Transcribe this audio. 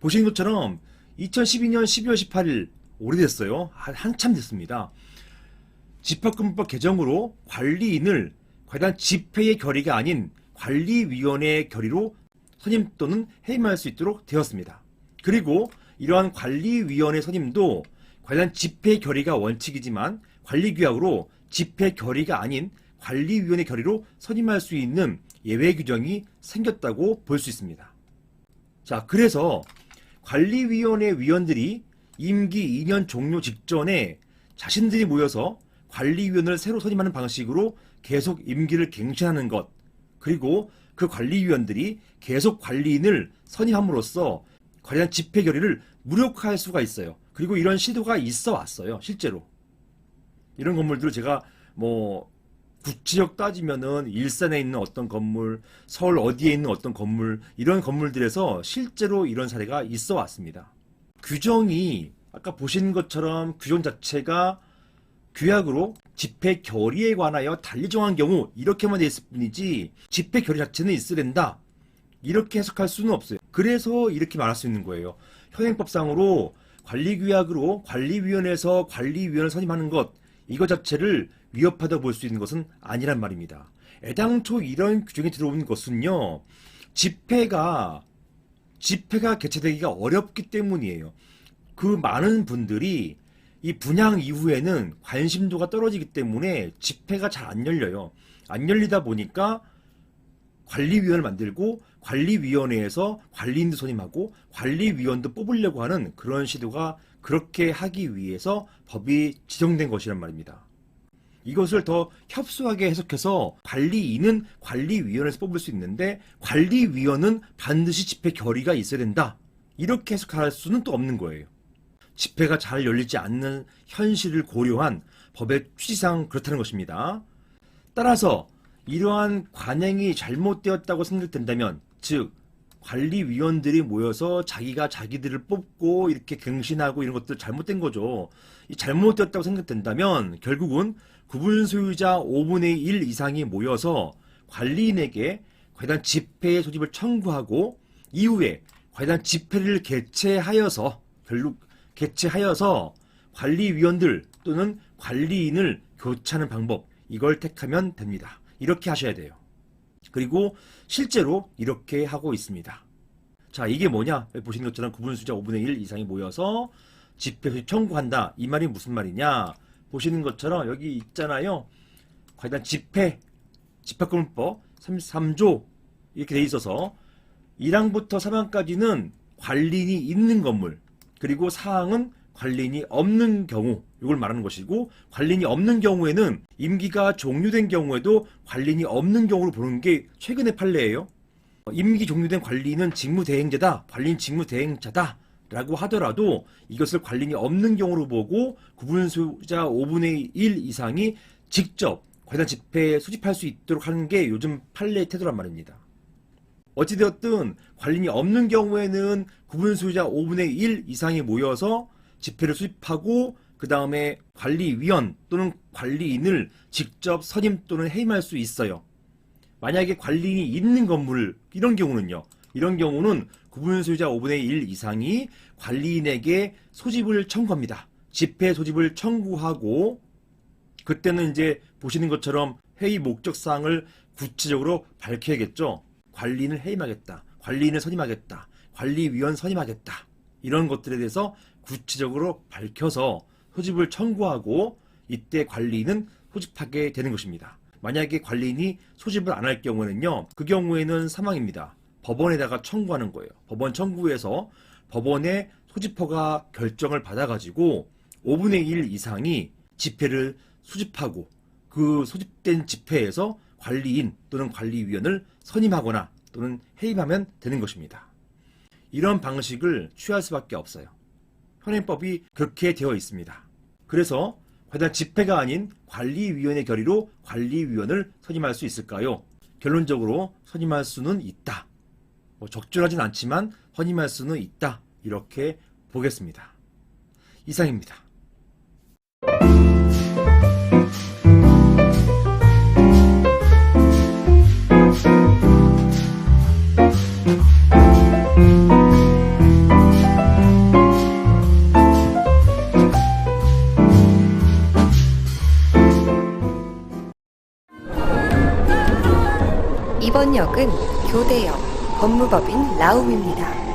보시는 것처럼 2012년 12월 18일 오래됐어요. 한, 한참 됐습니다. 집합금법 개정으로 관리인을 과연 집회의 결의가 아닌 관리위원회의 결의로 선임 또는 해임할 수 있도록 되었습니다. 그리고 이러한 관리위원회 선임도 관련 집회 결의가 원칙이지만 관리규약으로 집회 결의가 아닌 관리위원회 결의로 선임할 수 있는 예외 규정이 생겼다고 볼 수 있습니다. 자, 그래서 관리위원회 위원들이 임기 2년 종료 직전에 자신들이 모여서 관리위원을 새로 선임하는 방식으로 계속 임기를 갱신하는 것, 그리고 그 관리위원들이 계속 관리인을 선임함으로써 관련 집회 결의를 무력화할 수가 있어요. 그리고 이런 시도가 있어 왔어요, 실제로. 이런 건물들을 제가 뭐 구치적 따지면은 일산에 있는 어떤 건물, 서울 어디에 있는 어떤 건물, 이런 건물들에서 실제로 이런 사례가 있어 왔습니다. 규정이 아까 보신 것처럼 규정 자체가 규약으로 집회 결의에 관하여 달리 정한 경우 이렇게만 돼 있을 뿐이지 집회 결의 자체는 된다. 이렇게 해석할 수는 없어요. 그래서 이렇게 말할 수 있는 거예요. 현행법상으로 관리규약으로 관리위원회에서 관리위원을 선임하는 것 이거 자체를 위협하다 볼 수 있는 것은 아니란 말입니다. 애당초 이런 규정이 들어온 것은요. 집회가 집회가 개최되기가 어렵기 때문이에요. 그 많은 분들이 이 분양 이후에는 관심도가 떨어지기 때문에 집회가 잘 안 열려요. 안 열리다 보니까 관리위원을 만들고 관리위원회에서 관리인도 선임하고 관리위원도 뽑으려고 하는 그런 시도가 그렇게 하기 위해서 법이 지정된 것이란 말입니다. 이것을 더 협소하게 해석해서 관리인은 관리위원회에서 뽑을 수 있는데 관리위원은 반드시 집회 결의가 있어야 된다. 이렇게 해석할 수는 또 없는 거예요. 집회가 잘 열리지 않는 현실을 고려한 법의 취지상 그렇다는 것입니다. 따라서 이러한 관행이 잘못되었다고 생각된다면, 즉, 관리위원들이 모여서 자기가 자기들을 뽑고 이렇게 갱신하고 이런 것들 잘못된 거죠. 이 잘못되었다고 생각된다면 결국은 구분 소유자 5분의 1 이상이 모여서 관리인에게 관련 집회의 소집을 청구하고 이후에 관련 집회를 개최하여서 결국 개최하여서 관리위원들 또는 관리인을 교체하는 방법 이걸 택하면 됩니다. 이렇게 하셔야 돼요. 그리고 실제로 이렇게 하고 있습니다. 자, 이게 뭐냐? 보시는 것처럼 구분수자 5분의 1 이상이 모여서 집회 소집 청구한다. 이 말이 무슨 말이냐? 보시는 것처럼 여기 있잖아요. 관련 집회, 집합금법 33조 이렇게 돼 있어서 1항부터 3항까지는 관리인이 있는 건물, 그리고 4항은 관리인이 없는 경우, 이걸 말하는 것이고, 관리인이 없는 경우에는 임기가 종료된 경우에도 관리인이 없는 경우로 보는 게 최근의 판례예요. 임기 종료된 관리인은 직무대행자다, 관리인 직무대행자다, 라고 하더라도 이것을 관리인이 없는 경우로 보고 구분수자 5분의 1 이상이 직접 관련 집회에 수집할 수 있도록 하는 게 요즘 판례의 태도란 말입니다. 어찌되었든 관리인이 없는 경우에는 구분수자 5분의 1 이상이 모여서 집회를 수집하고 그 다음에 관리위원 또는 관리인을 직접 선임 또는 해임할 수 있어요. 만약에 관리인이 있는 건물 이런 경우는요. 이런 경우는 구분수자 5분의 1 이상이 관리인에게 소집을 청구합니다. 집회 소집을 청구하고 그때는 이제 보시는 것처럼 회의 목적 사항을 구체적으로 밝혀야겠죠. 관리인을 해임하겠다. 관리인을 선임하겠다. 관리위원 선임하겠다. 이런 것들에 대해서 구체적으로 밝혀서 소집을 청구하고 이때 관리인은 소집하게 되는 것입니다. 만약에 관리인이 소집을 안 할 경우에는요. 그 경우에는 사망입니다. 법원에다가 청구하는 거예요. 법원 청구에서 법원의 소집허가 결정을 받아가지고 5분의 1 이상이 집회를 수집하고 그 소집된 집회에서 관리인 또는 관리위원을 선임하거나 또는 해임하면 되는 것입니다. 이런 방식을 취할 수밖에 없어요. 현행법이 그렇게 되어 있습니다. 그래서 과연 집회가 아닌 관리위원회 결의로 관리위원을 선임할 수 있을까요? 결론적으로 선임할 수는 있다. 뭐 적절하진 않지만 선임할 수는 있다. 이렇게 보겠습니다. 이상입니다. 역은 교대역, 법무법인 라움입니다.